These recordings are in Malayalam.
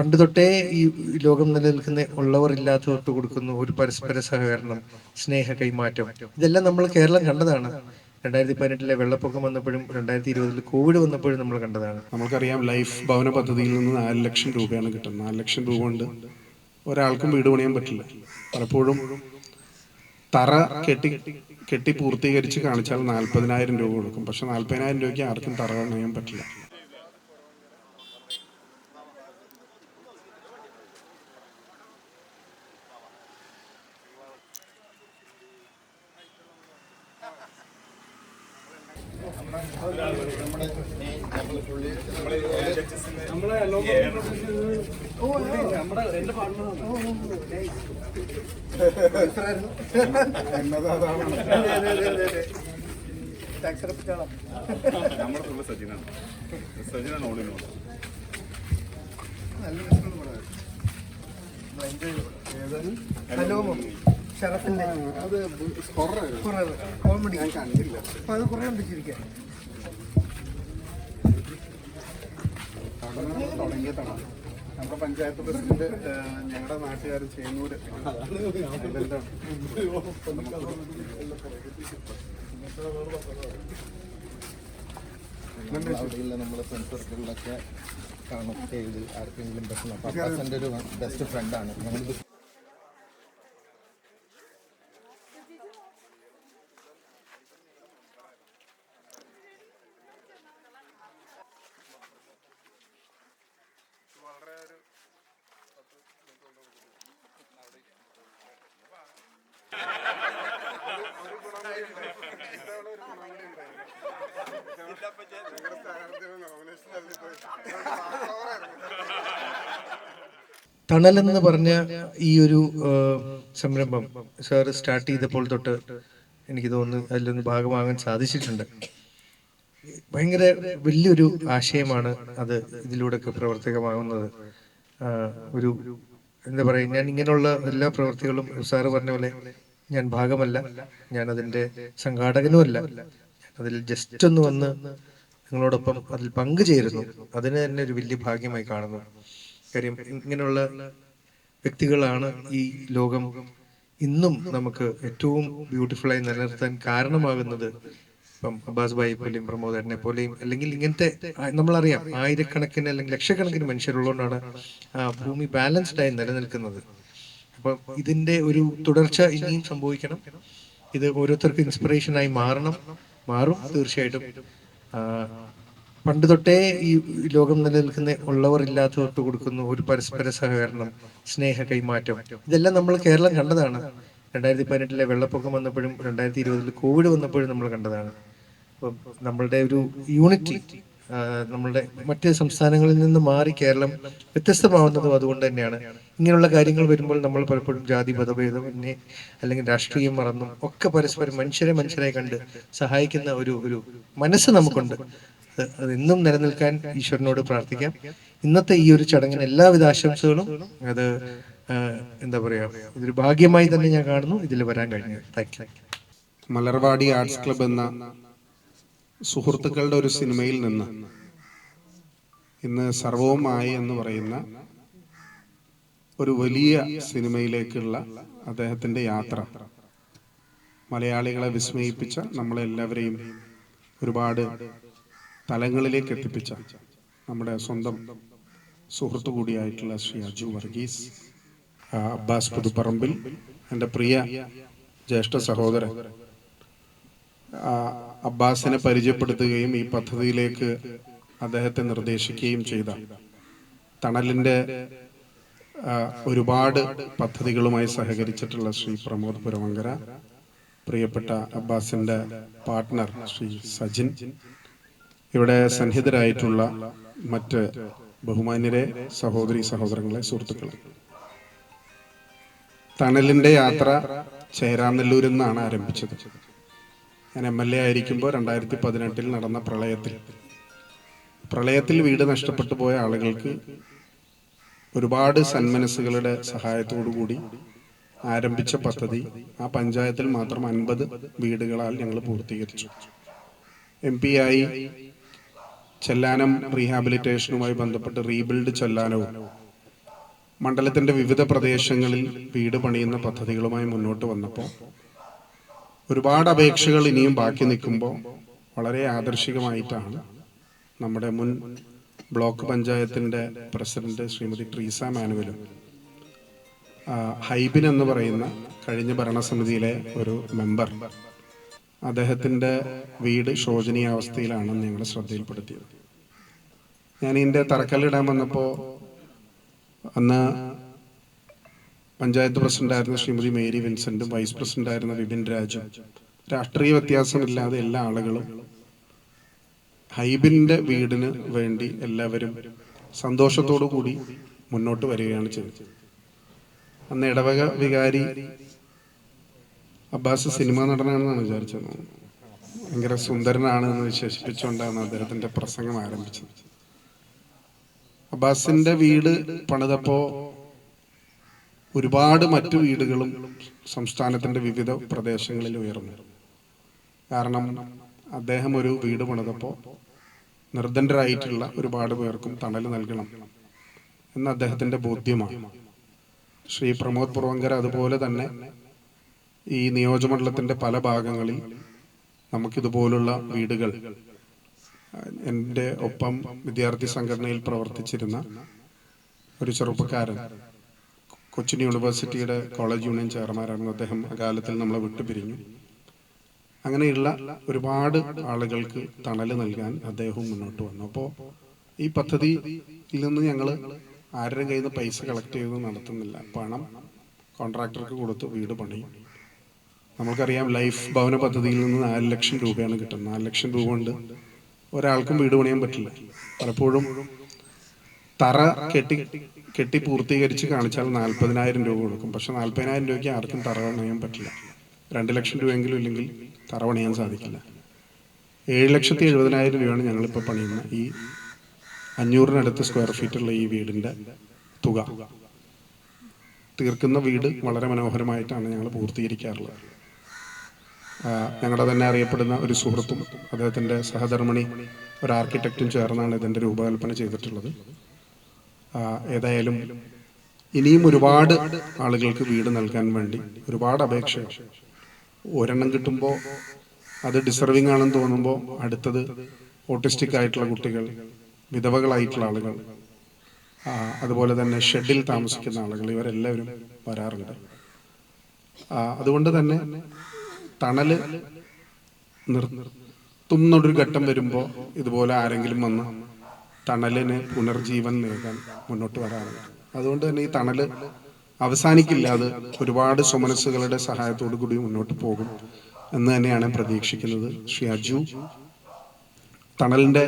പണ്ട് തൊട്ടേ ഈ ലോകം നിലനിൽക്കുന്ന ഉള്ളവർ ഇല്ലാത്തവർക്ക് കൊടുക്കുന്ന ഒരു പരസ്പര സഹകരണം സ്നേഹ കൈമാറ്റം ഇതെല്ലാം നമ്മൾ കേരളം കണ്ടതാണ്. രണ്ടായിരത്തി പതിനെട്ടിലെ വെള്ളപ്പൊക്കം വന്നപ്പോഴും രണ്ടായിരത്തി ഇരുപതിൽ കോവിഡ് വന്നപ്പോഴും നമ്മൾ കണ്ടതാണ്. നമുക്കറിയാം ലൈഫ് ഭവന പദ്ധതിയിൽ നിന്ന് നാല് ലക്ഷം രൂപയാണ് കിട്ടുന്നത്. നാല് ലക്ഷം രൂപ കൊണ്ട് ഒരാൾക്കും വീട് പണിയാൻ പറ്റില്ല. പലപ്പോഴും തറ കെട്ടി കെട്ടി പൂർത്തീകരിച്ച് കാണിച്ചാൽ നാൽപ്പതിനായിരം രൂപ കൊടുക്കും. പക്ഷെ നാൽപ്പതിനായിരം രൂപയ്ക്ക് ആർക്കും തറ പണിയാൻ പറ്റില്ല. നമ്മുടെ ഫുള്ള് സജിനാണ് സജിനാണ് ഓളിനോ ഹലോമോ ഷറഫിന്റെ അത് കോമഡി ഞാൻ കണ്ടില്ല. അപ്പൊ അത് കുറെ പിടിച്ചിരിക്കാം പഠനം തുടങ്ങിയതാണ്. നമ്മുടെ പഞ്ചായത്ത് പ്രസിഡന്റ് ഞങ്ങളുടെ നാട്ടുകാർ ചെയ്യുന്നൂര് നമ്മുടെ ഫ്രണ്ട് സർക്കിളിലൊക്കെ കാണും. ആർക്കെങ്കിലും ഒരു ബെസ്റ്റ് ഫ്രണ്ടാണ് തണലെന്ന് പറഞ്ഞ ഈ ഒരു സംരംഭം സാർ സ്റ്റാർട്ട് ചെയ്തപ്പോൾ തൊട്ട് എനിക്ക് തോന്നുന്നു അതിലൊന്ന് ഭാഗമാകാൻ സാധിച്ചിട്ടുണ്ട്. ഭയങ്കര വലിയൊരു ആശയമാണ് അത് ഇതിലൂടെയൊക്കെ പ്രവർത്തകമാകുന്നത്. ഒരു എന്താ പറയുക ഞാൻ ഇങ്ങനെയുള്ള എല്ലാ പ്രവർത്തികളും സാറ് പറഞ്ഞ പോലെ ഞാൻ ഭാഗമല്ല. ഞാൻ അതിന്റെ സംഘാടകനുമല്ല. അതിൽ ജസ്റ്റ് ഒന്ന് വന്ന് നിങ്ങളോടൊപ്പം അതിൽ പങ്കുചേരുന്നു. അതിന് തന്നെ ഒരു വലിയ ഭാഗ്യമായി കാണുന്നു. കാര്യം ഇങ്ങനെയുള്ള വ്യക്തികളാണ് ഈ ലോകം ഇന്നും നമുക്ക് ഏറ്റവും ബ്യൂട്ടിഫുൾ ആയി നിലനിർത്താൻ കാരണമാകുന്നത്. ഇപ്പം അബ്ബാസ് ഭായി പോലെയും പ്രമോദരനെ പോലെയും അല്ലെങ്കിൽ ഇങ്ങനത്തെ നമ്മളറിയാം ആയിരക്കണക്കിന് അല്ലെങ്കിൽ ലക്ഷക്കണക്കിന് മനുഷ്യരുള്ളതുകൊണ്ടാണ് ആ ഭൂമി ബാലൻസ്ഡ് ആയി നിലനിൽക്കുന്നത്. അപ്പൊ ഇതിന്റെ ഒരു തുടർച്ച ഇനിയും സംഭവിക്കണം. ഇത് ഓരോരുത്തർക്കും ഇൻസ്പിറേഷനായി മാറണം. മാറും തീർച്ചയായിട്ടും. പണ്ട് തൊട്ടേ ഈ ലോകം നിലനിൽക്കുന്ന ഉള്ളവർ ഇല്ലാത്ത ഇല്ലാത്തവർക്ക് കൊടുക്കുന്നു ഒരു പരസ്പര സഹകരണം സ്നേഹ കൈമാറ്റം ഇതെല്ലാം നമ്മൾ കേരളം കണ്ടതാണ്. രണ്ടായിരത്തി പതിനെട്ടിലെ വെള്ളപ്പൊക്കം വന്നപ്പോഴും രണ്ടായിരത്തി ഇരുപതിൽ കോവിഡ് വന്നപ്പോഴും നമ്മൾ കണ്ടതാണ്. അപ്പം നമ്മളുടെ ഒരു യൂണിറ്റി നമ്മളുടെ മറ്റ് സംസ്ഥാനങ്ങളിൽ നിന്ന് മാറി കേരളം വ്യത്യസ്തമാവുന്നതും അതുകൊണ്ട് തന്നെയാണ്. ഇങ്ങനെയുള്ള കാര്യങ്ങൾ വരുമ്പോൾ നമ്മൾ പലപ്പോഴും ജാതി മതഭേദം പിന്നെ അല്ലെങ്കിൽ രാഷ്ട്രീയം മറന്നും ഒക്കെ പരസ്പരം മനുഷ്യരെ മനുഷ്യരെ കണ്ട് സഹായിക്കുന്ന ഒരു ഒരു മനസ്സ് നമുക്കുണ്ട്. അത് എന്നും നിലനിൽക്കാൻ ഈശ്വരനോട് പ്രാർത്ഥിക്കാം. ഇന്നത്തെ ഈ ഒരു ചടങ്ങിന് എല്ലാവിധ ആശംസകളും. അത് എന്താ പറയാ ഇതൊരു ഭാഗ്യമായി തന്നെ ഞാൻ കാണുന്നു. ഇതിൽ വരാൻ കഴിഞ്ഞു. Thank you. Malarvadi arts club എന്ന സുഹൃത്തുക്കളുടെ ഒരു സിനിമയിൽ നിന്ന്. ഇന്ന് സർവവുമായി എന്ന് പറയുന്ന ഒരു വലിയ സിനിമയിലേക്കുള്ള അദ്ദേഹത്തിന്റെ യാത്ര. മലയാളികളെ വിസ്മയിപ്പിച്ച നമ്മളെല്ലാവരെയും ഒരുപാട് തലങ്ങളിലേക്ക് എത്തിപ്പിച്ച നമ്മുടെ സ്വന്തം സുഹൃത്തു കൂടിയായിട്ടുള്ള ശ്രീ അജു വർഗീസ് അബ്ബാസ് പുതുപ്പറമ്പിൽ എന്റെ പ്രിയ ജ്യേഷ്ഠ സഹോദരൻ. അബ്ബാസിനെ പരിചയപ്പെടുത്തുകയും ഈ പദ്ധതിയിലേക്ക് അദ്ദേഹത്തെ നിർദ്ദേശിക്കുകയും ചെയ്ത. തണലിന്റെ ഒരുപാട് പദ്ധതികളുമായി സഹകരിച്ചിട്ടുള്ള ശ്രീ പ്രമോദ് പുരമങ്കര പ്രിയപ്പെട്ട അബ്ബാസിന്റെ പാർട്ട്ണർ ശ്രീ സജിൻ ഇവിടെ സന്നിഹിതരായിട്ടുള്ള മറ്റ് ബഹുമാന്യരെ സഹോദരി സഹോദരങ്ങളെ സുഹൃത്തുക്കളെ. തണലിന്റെ യാത്ര ചേരാനെല്ലൂരിൽ നിന്നാണ് ആരംഭിച്ചത്. ഞാൻ എം എൽ എ ആയിരിക്കുമ്പോൾ രണ്ടായിരത്തി പതിനെട്ടിൽ നടന്ന പ്രളയത്തിൽ. പ്രളയത്തിൽ വീട് നഷ്ടപ്പെട്ടു പോയ ആളുകൾക്ക് ഒരുപാട് സന്മനസ്സുകളുടെ കൂടി ആരംഭിച്ച പദ്ധതി ആ പഞ്ചായത്തിൽ മാത്രം അൻപത് വീടുകളാൽ ഞങ്ങൾ പൂർത്തീകരിച്ചു. എം പി ആയി ചെല്ലാനം റീഹാബിലിറ്റേഷനുമായി ബന്ധപ്പെട്ട് റീബിൽഡ് ചെല്ലാനവും മണ്ഡലത്തിന്റെ വിവിധ പ്രദേശങ്ങളിൽ വീട് പണിയുന്ന പദ്ധതികളുമായി മുന്നോട്ട് വന്നപ്പോൾ ഒരുപാട് അപേക്ഷകൾ ഇനിയും ബാക്കി നിൽക്കുമ്പോൾ വളരെ ആദർശികമായിട്ടാണ് നമ്മുടെ മുൻ ബ്ലോക്ക് പഞ്ചായത്തിന്റെ പ്രസിഡന്റ് ശ്രീമതി ട്രീസ മാനുവലും ഹൈബിൻ എന്ന് പറയുന്ന കഴിഞ്ഞ ഭരണസമിതിയിലെ ഒരു മെമ്പർ അദ്ദേഹത്തിന്റെ വീട് ശോചനീയാവസ്ഥയിലാണെന്ന് ഞങ്ങൾ ശ്രദ്ധയിൽപ്പെടുത്തിയത്. ഞാൻ ഇതിന്റെ തറക്കല്ലിടാൻ വന്നപ്പോൾ അന്ന് പഞ്ചായത്ത് പ്രസിഡന്റായിരുന്ന ശ്രീമതി മേരി വിൻസെന്റും വൈസ് പ്രസിഡന്റായിരുന്ന വിപിൻ രാജും. രാഷ്ട്രീയ വ്യത്യാസമില്ലാതെ എല്ലാ ആളുകളും ഹൈബിന്റെ വീടിന് വേണ്ടി എല്ലാവരും സന്തോഷത്തോടു കൂടി മുന്നോട്ട് വരികയാണ് ചെയ്തത്. അന്ന് ഇടവക വികാരി അബ്ബാസ് സിനിമ നടനാണെന്നാണ് വിചാരിച്ചത്. ഭയങ്കര സുന്ദരനാണ് എന്ന് വിശേഷിപ്പിച്ചുകൊണ്ടാണ് അദ്ദേഹത്തിന്റെ പ്രസംഗം ആരംഭിച്ചത്. അബ്ബാസിന്റെ വീട് പണിതപ്പോ ഒരുപാട് മറ്റു വീടുകളും സംസ്ഥാനത്തിന്റെ വിവിധ പ്രദേശങ്ങളിൽ ഉയർന്നു. കാരണം അദ്ദേഹം ഒരു വീട് പണിതപ്പോൾ നിർദ്ധനരായിട്ടുള്ള ഒരുപാട് പേർക്കും തണൽ നൽകണം എന്ന അദ്ദേഹത്തിന്റെ ബോധ്യമാണ്. ശ്രീ പ്രമോദ് പുറവങ്കർ അതുപോലെ തന്നെ ഈ നിയോജകമണ്ഡലത്തിന്റെ പല ഭാഗങ്ങളിൽ നമുക്കിതുപോലുള്ള വീടുകൾ എന്റെ ഒപ്പം വിദ്യാർത്ഥി സംഘടനയിൽ പ്രവർത്തിച്ചിരുന്ന ഒരു ചെറുപ്പക്കാരൻ കൊച്ചിൻ യൂണിവേഴ്സിറ്റിയുടെ കോളേജ് യൂണിയൻ ചെയർമാനായിരുന്നു അദ്ദേഹം. അകാലത്തിൽ നമ്മളെ വിട്ടുപിരിഞ്ഞു. അങ്ങനെയുള്ള ഒരുപാട് ആളുകൾക്ക് തണൽ നൽകാൻ അദ്ദേഹവും മുന്നോട്ട് വന്നു. അപ്പോൾ ഈ പദ്ധതിയിൽ നിന്ന് ഞങ്ങൾ ആരുടെയും കയ്യിൽ നിന്ന് പൈസ കളക്ട് ചെയ്ത് നടത്തുന്നില്ല. പണം കോൺട്രാക്ടർക്ക് കൊടുത്ത് വീട് പണിയും. നമുക്കറിയാം ലൈഫ് ഭവന പദ്ധതിയിൽ നിന്ന് നാല് ലക്ഷം രൂപയാണ് കിട്ടുന്നത്. നാല് ലക്ഷം രൂപ കൊണ്ട് ഒരാൾക്കും വീട് പണിയാൻ പറ്റില്ല. പലപ്പോഴും തറ കെട്ടി കെട്ടി പൂർത്തീകരിച്ച് കാണിച്ചാൽ നാൽപ്പതിനായിരം രൂപ കൊടുക്കും. പക്ഷെ നാൽപ്പതിനായിരം രൂപയ്ക്ക് ആർക്കും തറവണയാൻ പറ്റില്ല. രണ്ട് ലക്ഷം രൂപയെങ്കിലും ഇല്ലെങ്കിൽ തറവണയാൻ സാധിക്കില്ല. ഏഴ് ലക്ഷത്തി എഴുപതിനായിരം രൂപയാണ് ഞങ്ങളിപ്പോൾ പണിയുന്ന ഈ അഞ്ഞൂറിനടുത്ത് സ്ക്വയർ ഫീറ്റുള്ള ഈ വീടിന്റെ തുക. തീർക്കുന്ന വീട് വളരെ മനോഹരമായിട്ടാണ് ഞങ്ങൾ പൂർത്തീകരിക്കാറുള്ളത്. ഞങ്ങളുടെ തന്നെ അറിയപ്പെടുന്ന ഒരു സുഹൃത്തും അദ്ദേഹത്തിന്റെ സഹധർമ്മിണി ഒരു ആർക്കിടെക്റ്റും ചേർന്നാണ് ഇതിന്റെ രൂപകൽപ്പന ചെയ്തിട്ടുള്ളത്. ഏതായാലും ഇനിയും ഒരുപാട് ആളുകൾക്ക് വീട് നൽകാൻ വേണ്ടി ഒരുപാട് അപേക്ഷ ഒരെണ്ണം കിട്ടുമ്പോൾ അത് ഡിസർവിങ് ആണെന്ന് തോന്നുമ്പോൾ അടുത്തത് ഓട്ടിസ്റ്റിക് ആയിട്ടുള്ള കുട്ടികൾ വിധവകളായിട്ടുള്ള ആളുകൾ അതുപോലെ തന്നെ ഷെഡിൽ താമസിക്കുന്ന ആളുകൾ ഇവരെല്ലാവരും വരാറുണ്ട്. അതുകൊണ്ട് തന്നെ തണൽ നിർത്തുന്നൊരു ഘട്ടം വരുമ്പോൾ ഇതുപോലെ ആരെങ്കിലും വന്ന് തണലിന് പുനർജീവൻ നൽകാൻ മുന്നോട്ട് വരാറുണ്ട്. അതുകൊണ്ട് തന്നെ ഈ തണൽ അവസാനിക്കില്ല. അത് ഒരുപാട് സുമനസ്സുകളുടെ സഹായത്തോടു കൂടി മുന്നോട്ട് പോകും എന്ന് തന്നെയാണ് പ്രതീക്ഷിക്കുന്നത്. ശ്രീ അജു തണലിന്റെ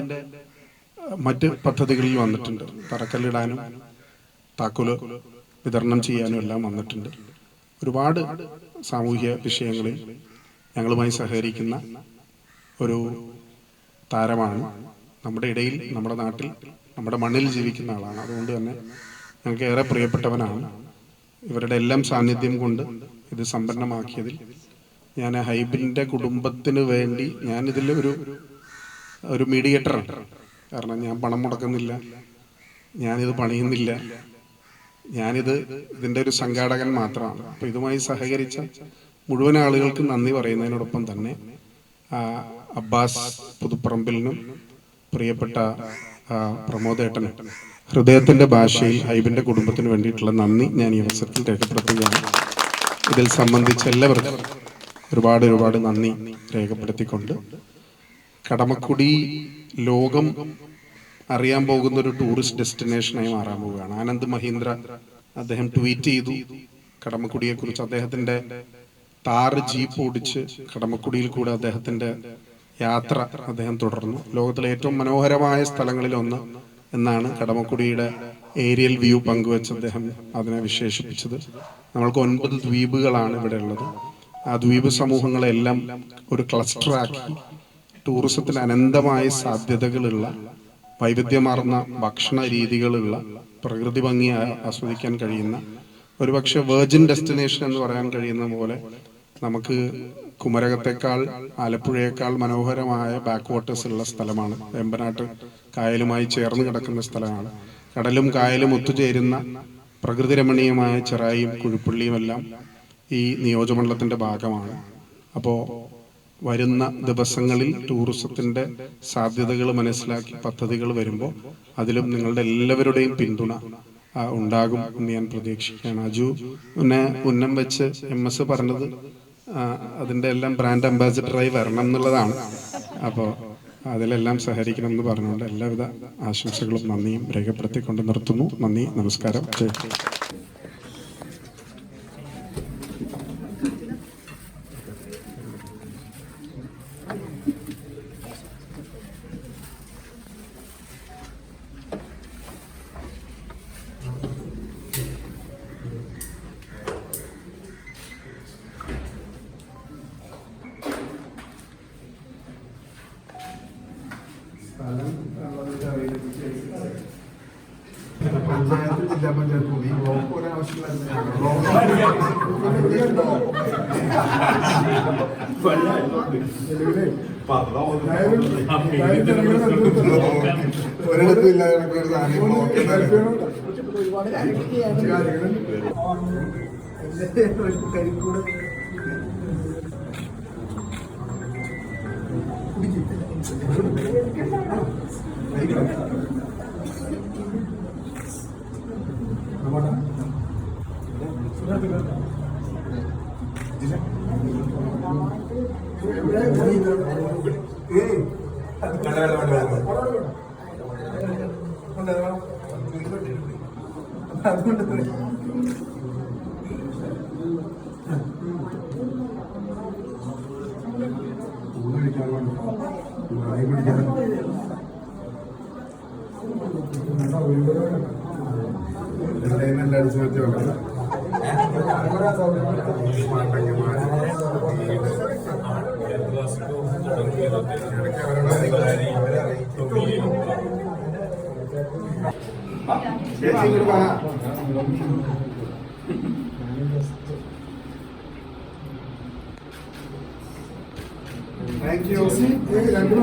മറ്റ് പദ്ധതികളിൽ വന്നിട്ടുണ്ട്. തറക്കല്ലിടാനും താക്കോൽ വിതരണം ചെയ്യാനും എല്ലാം വന്നിട്ടുണ്ട്. ഒരുപാട് സാമൂഹ്യ വിഷയങ്ങളിൽ ഞങ്ങളുമായി സഹകരിക്കുന്ന ഒരു താരമാണ് നമ്മുടെ ഇടയിൽ നമ്മുടെ നാട്ടിൽ നമ്മുടെ മണ്ണിൽ ജീവിക്കുന്ന ആളാണ്. അതുകൊണ്ട് തന്നെ ഞങ്ങൾക്ക് ഏറെ പ്രിയപ്പെട്ടവനാണ്. ഇവരുടെ എല്ലാം സാന്നിധ്യം കൊണ്ട് ഇത് സമ്പന്നമാക്കിയതിൽ ഞാൻ ഹൈബിന്റെ കുടുംബത്തിന് വേണ്ടി ഞാൻ ഇതിൽ ഒരു ഒരു മീഡിയേറ്ററാണ് കാരണം ഞാൻ പണം മുടക്കുന്നില്ല ഞാനിത് പണിയുന്നില്ല ഞാനിത് ഇതിന്റെ ഒരു സംഘാടകൻ മാത്രമാണ്. അപ്പോൾ ഇതുമായി സഹകരിച്ച മുഴുവൻ ആളുകൾക്കും നന്ദി പറയുന്നതിനോടൊപ്പം തന്നെ അബ്ബാസ് പുതുപ്പറമ്പിലിനും പ്രിയപ്പെട്ട പ്രമോദേട്ടന് ഹൃദയത്തിന്റെ ഭാഷയിൽ ഹൈബിന്റെ കുടുംബത്തിന് വേണ്ടിയിട്ടുള്ള നന്ദി ഞാൻ ഈ അവസരത്തിൽ രേഖപ്പെടുത്തുകയാണ്. ഇതിൽ സംബന്ധിച്ച എല്ലാവർക്കും ഒരുപാട് ഒരുപാട് നന്ദി രേഖപ്പെടുത്തിക്കൊണ്ട്. കടമക്കുടി ലോകം അറിയാൻ പോകുന്ന ഒരു ടൂറിസ്റ്റ് ഡെസ്റ്റിനേഷനായി മാറാൻ പോവുകയാണ്. ആനന്ദ് മഹീന്ദ്ര അദ്ദേഹം ട്വീറ്റ് ചെയ്തു കടമക്കുടിയെ കുറിച്ച് അദ്ദേഹത്തിന്റെ താറ് ജീപ്പ് ഓടിച്ച് കടമക്കുടിയിൽ കൂടെ അദ്ദേഹത്തിന്റെ യാത്ര അദ്ദേഹം തുടർന്നു. ലോകത്തിലെ ഏറ്റവും മനോഹരമായ സ്ഥലങ്ങളിലൊന്ന് എന്നാണ് കടമക്കുടിയുടെ ഏരിയൽ വ്യൂ പങ്കുവെച്ച് അദ്ദേഹം അതിനെ വിശേഷിപ്പിച്ചത്. നമ്മൾക്ക് ഒൻപത് ദ്വീപുകളാണ് ഇവിടെ ഉള്ളത്. ആ ദ്വീപ് സമൂഹങ്ങളെല്ലാം ഒരു ക്ലസ്റ്ററാക്കി ടൂറിസത്തിന് അനന്തമായ സാധ്യതകളുള്ള വൈവിധ്യമാർന്ന ഭക്ഷണ രീതികളുള്ള പ്രകൃതി ഭംഗി ആസ്വദിക്കാൻ കഴിയുന്ന ഒരുപക്ഷെ വേർജിൻ ഡെസ്റ്റിനേഷൻ എന്ന് പറയാൻ കഴിയുന്ന പോലെ നമുക്ക് കുമരകത്തെക്കാൾ ആലപ്പുഴയേക്കാൾ മനോഹരമായ ബാക്ക് വാട്ടേഴ്സ് ഉള്ള സ്ഥലമാണ്. വെമ്പനാട്ട് കായലുമായി ചേർന്ന് കിടക്കുന്ന സ്ഥലമാണ്. കടലും കായലും ഒത്തുചേരുന്ന പ്രകൃതി രമണീയമായ ചെറായിയും കുഴിപ്പള്ളിയും എല്ലാം ഈ നിയോജകമണ്ഡലത്തിന്റെ ഭാഗമാണ്. അപ്പോൾ വരുന്ന ദിവസങ്ങളിൽ ടൂറിസത്തിന്റെ സാധ്യതകൾ മനസ്സിലാക്കി പദ്ധതികൾ വരുമ്പോൾ അതിലും നിങ്ങളുടെ എല്ലാവരുടെയും പിന്തുണ ഉണ്ടാകും എന്ന് ഞാൻ പ്രതീക്ഷിക്കുകയാണ്. അജു പിന്നെ ഉന്നം വെച്ച് എം എസ് പറഞ്ഞത് അതിന്റെ എല്ലാം ബ്രാൻഡ് അംബാസിഡറായി വരണം എന്നുള്ളതാണ്. അപ്പോൾ അതിലെല്ലാം സഹകരിക്കണം എന്ന് പറഞ്ഞുകൊണ്ട് എല്ലാവിധ ആശംസകളും നന്ദിയും രേഖപ്പെടുത്തിക്കൊണ്ട് നിർത്തുന്നു. നന്ദി നമസ്കാരം. ഒരിടത്തും ഇല്ലാതെ ഒരു സാധനം ബ്ലോക്ക് എല്ലാം അടിച്ചു മാറ്റി വെക്കണം താങ്ക് യു രണ്ടും